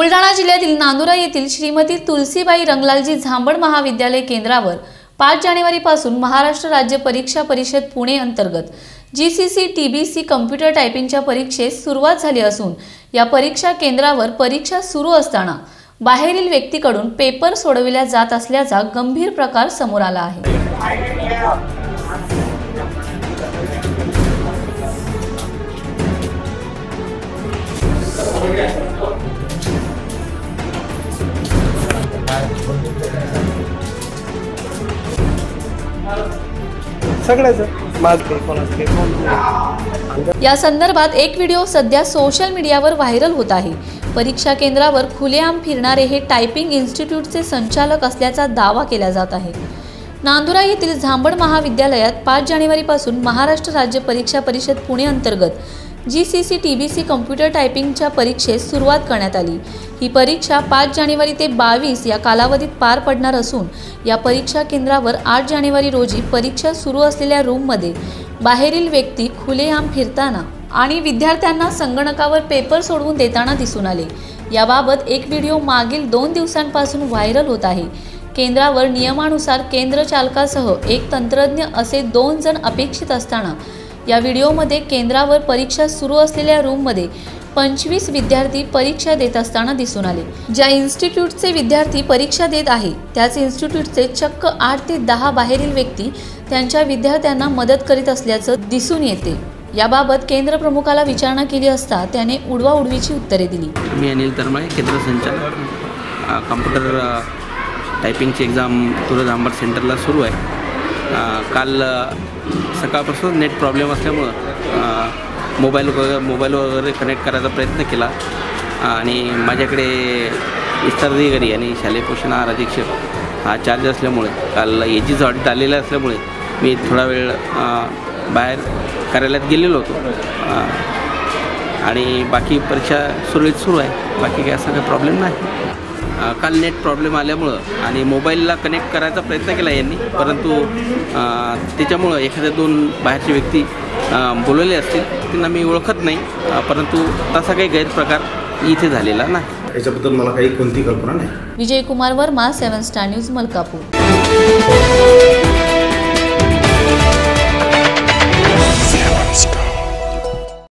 बुलढाणा जिल्ह्यातील नांदुरा येथील श्रीमती तुलसीबाई रंगलालजी झांबड महाविद्यालय केंद्रावर पाच जानेवारीपासून महाराष्ट्र राज्य परीक्षा परिषद पुणे अंतर्गत G C C T B C computer टायपिंगच्या परीक्षेस सुरुवात झाली असून या परीक्षा केंद्रावर परीक्षा सुरू असताना बाहेरील व्यक्तीकडून पेपर सोडविल्या जात असल्याचा गंभीर प्रकार समोर आला आहे. कोणाचं कोण या संदर्भात एक व्हिडिओ सध्या सोशल मीडियावर व्हायरल होत आहे. परीक्षा केंद्रावर खुलेआम फिरणारे हे टायपिंग इन्स्टिट्यूटचे संचालक असल्याचा दावा केला जात आहे. नांदुरा येथील झांबड महाविद्यालयात पाच जानेवारीपासून महाराष्ट्र राज्य परीक्षा परिषद पुणे अंतर्गत G C C T B C computer टायपिंगच्या परीक्षेस सुरुवात करण्यात आली. ही परीक्षा पाच जानेवारी ते बावीस या कालावधीत पार पडणार असून या परीक्षा केंद्रावर आठ जानेवारी रोजी परीक्षा सुरू असलेल्या रूममध्ये बाहेरील व्यक्ती खुलेआम फिरताना आणि विद्यार्थ्यांना संगणकावर पेपर सोडवून देताना दिसून आले. याबाबत एक व्हिडिओ मागील दोन दिवसांपासून व्हायरल होत आहे. केंद्रावर नियमानुसार केंद्र चालकासह एक तंत्रज्ञ असे दोन जण अपेक्षित असताना या व्हिडिओमध्ये केंद्रावर परीक्षा सुरू असलेल्या रूममध्ये पंचवीस विद्यार्थी परीक्षा देत असताना दिसून आले. ज्या इन्स्टिट्यूटचे विद्यार्थी परीक्षा देत आहे त्याच इन्स्टिट्यूटचे चक्क आठ ते दहा बाहेरील व्यक्ती त्यांच्या विद्यार्थ्यांना मदत करीत असल्याचं दिसून येते. याबाबत केंद्र प्रमुखाला विचारणा केली असता त्याने उडवाउडवीची उत्तरे दिली. मी अनिल तरमळे केंद्र संचालक. कम्प्युटर टायपिंगची एक्झाम तुरज आंबट सेंटरला सुरू आहे. काल सकाळपासून नेट प्रॉब्लेम असल्यामुळं मोबाईल वगैरे मोबाईल वगैरे कनेक्ट करायचा प्रयत्न केला. आणि माझ्याकडे विस्ताराधिकारी आणि शालेय पोषण आहार अधीक्षक हा चार्ज असल्यामुळे काल एजीचं ऑडिट आलेलं असल्यामुळे मी थोडा वेळ बाहेर कार्यालयात गेलेलो होतो. आणि बाकी परीक्षा सुरळीत सुरू आहे. बाकी काय असा काही प्रॉब्लेम नाही. काल नेट प्रॉब्लेम आल्यामुळं आणि मोबाईलला कनेक्ट करायचा प्रयत्न केला यांनी. परंतु त्याच्यामुळं एखाद्या दोन बाहेरचे व्यक्ती बोलवले असतील त्यांना मी ओळखत नाही. परंतु तसा काही गैरप्रकार इथे झालेला नाही. याच्याबद्दल मला काही कोणती कल्पना नाही. Vijay Kumar Verma seven star news Malkapur.